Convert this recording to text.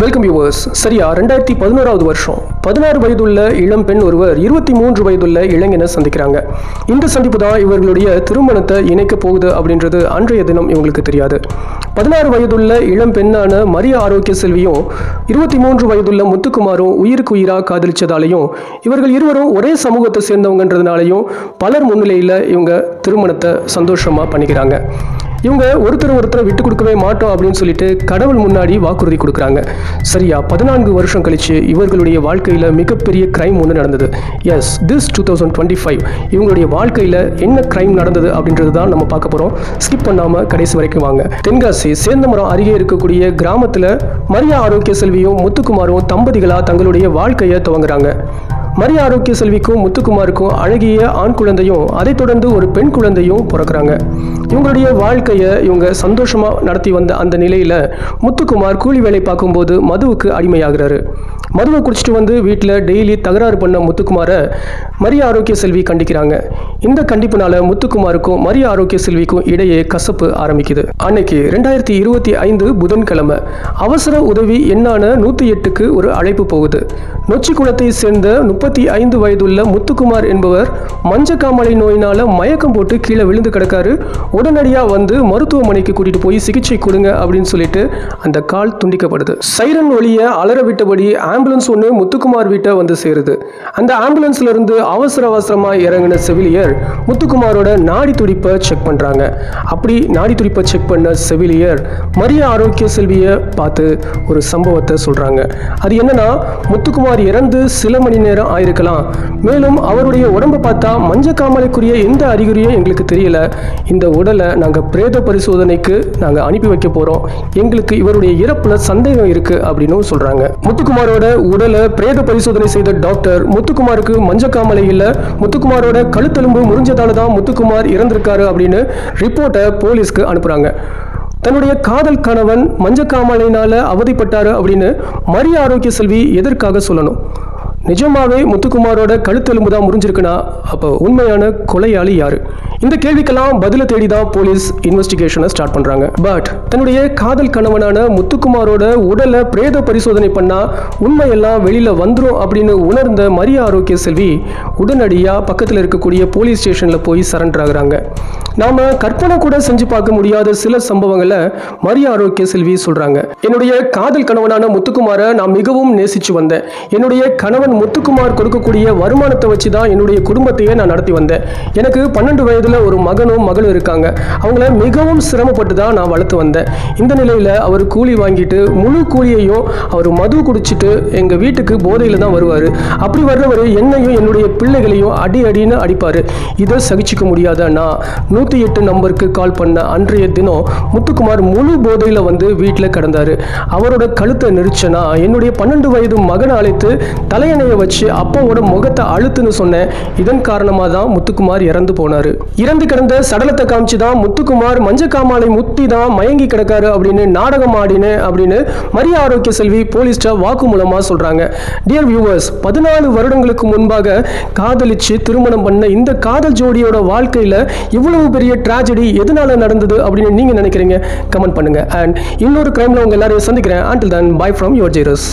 Welcome viewers சரியா ரெண்டாயிரத்தி பதினோராவது வருஷம். பதினாறு வயதுள்ள இளம் பெண் ஒருவர் இருபத்தி மூன்று வயதுள்ள இளைஞனை சந்திக்கிறாங்க. இந்த சந்திப்பு தான் இவர்களுடைய திருமணத்தை இணைக்க போகுது அப்படின்றது அன்றைய தினம் இவங்களுக்கு தெரியாது. பதினாறு வயதுள்ள இளம் பெண்ணான மரிய ஆரோக்கிய செல்வியும் இருபத்தி மூன்று வயதுள்ள முத்துக்குமாரும் உயிருக்கு உயிராக காதலிச்சதாலையும் இவர்கள் இருவரும் ஒரே சமூகத்தை சேர்ந்தவங்கன்றதுனாலையும் பலர் முன்னிலையில் இவங்க திருமணத்தை சந்தோஷமாக பண்ணிக்கிறாங்க. இவங்க ஒருத்தர் ஒருத்தரை விட்டு கொடுக்கவே மாட்டோம் அப்படின்னு சொல்லிட்டு கடவுள் முன்னாடி வாக்குறுதி கொடுக்குறாங்க. சரியா பதினான்கு வருஷம் கழிச்சு இவர்களுடைய வாழ்க்கையில் மிகப்பெரிய கிரைம் ஒன்று நடந்தது. Yes this two thousand twenty five இவங்களுடைய வாழ்க்கையில் என்ன கிரைம் நடந்தது அப்படின்றது தான் நம்ம பார்க்க போகிறோம் ஸ்கிப் பண்ணாமல் கடைசி வரைக்கும் வாங்க. தென்காசி சேந்தமரம் அருகே இருக்கக்கூடிய கிராமத்தில் மரியா ஆரோக்கிய செல்வியும் முத்துக்குமாரும் தம்பதிகளாக தங்களுடைய வாழ்க்கையை துவங்குறாங்க. மரிய ஆரோக்கிய செல்விக்கும் முத்துக்குமாருக்கும் அழகிய ஆண் குழந்தையும் அதைத் தொடர்ந்து ஒரு பெண் குழந்தையும் பிறக்கிறாங்க. இவங்களுடைய வாழ்க்கையை இவங்க சந்தோஷமா நடத்தி வந்த அந்த நிலையில முத்துக்குமார் கூலி வேலை பார்க்கும்போது மதுவுக்கு அடிமையாகிறாரு. மதுவை குடிச்சிட்டு வந்து வீட்டில் டெய்லி தகராறு பண்ண முத்துக்குமாரை மரிய ஆரோக்கிய செல்வி கண்டிக்கிறாங்க. இந்த கண்டிப்புனால முத்துக்குமாருக்கும் மரிய ஆரோக்கிய செல்விக்கும் இடையே கசப்பு ஆரம்பிக்குது. அன்னைக்கு ரெண்டாயிரத்தி இருபத்தி ஐந்து புதன்கிழமை அவசர உதவி எண்ணான நூற்றி எட்டுக்கு ஒரு அழைப்பு போகுது. நொச்சி குளத்தை சேர்ந்த முப்பத்தி ஐந்து வயதுள்ள முத்துக்குமார் என்பவர் மஞ்சக்காமலை நோயினால மயக்கம் போட்டு கீழே விழுந்து கிடக்காரு. உடனடியாக வந்து மருத்துவமனைக்கு கூட்டிட்டு போய் சிகிச்சை கொடுங்க அப்படின்னு சொல்லிட்டு அந்த கால் துண்டிக்கப்படுது. சைரன் ஒளியை அலற விட்டபடி ஆம்புலன்ஸ் ஒன்று முத்துக்குமார் வீட்டை வந்து சேருது. அந்த ஆம்புலன்ஸ்ல இருந்து அவசர அவசரமா இறங்கின செவிலியர் முத்துக்குமாரோட நாடி துடிப்பை செக் பண்றாங்க. அப்படி நாடி துடிப்பை செக் பண்ண செவிலியர் மரிய ஆரோக்கிய செல்வியை பார்த்து ஒரு சம்பவத்தை சொல்றாங்க. அது என்னன்னா முத்துக்குமார் இறந்து சில மணி நேரம் ஆயிருக்கலாம். மேலும் அவருடைய உடம்பை பார்த்தா மஞ்ச காமலைக்குரிய எந்த அறிகுறியும் எங்களுக்கு தெரியல. இந்த உடல் உடலை நாங்கள் பிரேத பரிசோதனைக்கு நாங்கள் அனுப்பி வைக்க போகிறோம் எங்களுக்கு இவருடைய இறப்பில் சந்தேகம் இருக்குது அப்படின்னு சொல்கிறாங்க முத்துக்குமாரோட உடலை பிரேத பரிசோதனை செய்த டாக்டர் முத்துக்குமாருக்கு மஞ்சக்காமலை இல்லை முத்துக்குமாரோட கழுத்தெலும்பு முறிஞ்சதால தான் முத்துக்குமார் இறந்திருக்காரு அப்படின்னு ரிப்போர்ட்டை போலீஸ்க்கு அனுப்புகிறாங்க தன்னுடைய காதல் கணவன் மஞ்சக்காமலையினால அவதிப்பட்டாரு அப்படின்னு மரிய ஆரோக்கிய செல்வி எதற்காக சொல்லணும்? நிஜமாவே முத்துக்குமாரோட கழுத்தெலும்பு தான் முறிஞ்சிருக்குன்னா அப்போ உண்மையான கொலையாளி யாரு? இந்த கேள்விக்கெல்லாம் பதில தேடி தான் போலீஸ் இன்வெஸ்டிகேஷனை ஸ்டார்ட் பண்றாங்க. பட் தன்னுடைய காதல் கணவனான முத்துக்குமாரோட உடலை பிரேத பரிசோதனை பண்ணா உண்மையெல்லாம் வெளியில வந்துடும் அப்படின்னு உணர்ந்த மரிய ஆரோக்கிய செல்வி உடனடியாக பக்கத்தில் இருக்கக்கூடிய போலீஸ் ஸ்டேஷனில் போய் சரண்டர் ஆகுறாங்க. நாம கற்பனை கூட செஞ்சு பார்க்க முடியாத சில சம்பவங்களை மரிய ஆரோக்கிய செல்வி சொல்றாங்க. என்னுடைய காதல் கணவனான முத்துக்குமாரை நான் மிகவும் நேசிச்சு வந்தேன். என்னுடைய கணவன் முத்துக்குமார் கொடுக்கக்கூடிய வருமானத்தை வச்சு தான் என்னுடைய குடும்பத்தையே நான் நடத்தி வந்தேன். எனக்கு பன்னெண்டு வயதில் ஒரு மகனும் மகளும் இருக்காங்க. அவங்கள மிகவும் சிரமப்பட்டு தான் நான் வளர்த்து வந்தேன். இந்த நிலையில் அவர் கூலி வாங்கிட்டு முழு கூலியையும் அவர் மது குடிச்சிட்டு எங்கள் வீட்டுக்கு போதையில் தான் வருவார். அப்படி வர்றவர் என்னையும் என்னுடைய பிள்ளைகளையும் அடி அடின்னு அடிப்பார். இதை சகிச்சுக்க முடியாத நான் நூற்றி எட்டு நம்பருக்கு கால் பண்ண அன்றைய தினம் முத்துக்குமார் முழு போதையில் வந்து வீட்டில் கிடந்தார். அவரோட கழுத்தை நெரிச்சனா என்னுடைய பன்னெண்டு வயது மகனை அழைத்து தலையை தலையணையை வச்சு அப்பாவோட முகத்தை அழுத்துன்னு சொன்னேன் இதன் காரணமாக தான் முத்துக்குமார் இறந்து போனார். இறந்து கிடந்த சடலத்தை காமிச்சு தான் முத்துக்குமார் மஞ்சக்காமாலை முத்தி தான் மயங்கி கிடக்காரு அப்படின்னு நாடகம் ஆடினு அப்படின்னு மரிய ஆரோக்கிய செல்வி போலீஸ்டா வாக்கு மூலமாக சொல்கிறாங்க டியர் வியூவர்ஸ் பதினாலு வருடங்களுக்கு முன்பாக காதலிச்சு திருமணம் பண்ண இந்த காதல் ஜோடியோட வாழ்க்கையில் இவ்வளவு பெரிய ட்ராஜடி எதனால நடந்தது அப்படின்னு நீங்கள் நினைக்கிறீங்க? கமெண்ட் பண்ணுங்க. அண்ட் இன்னொரு கிரைமில் உங்க எல்லாரையும் சந்திக்கிறேன். Until then bye from your Jayaras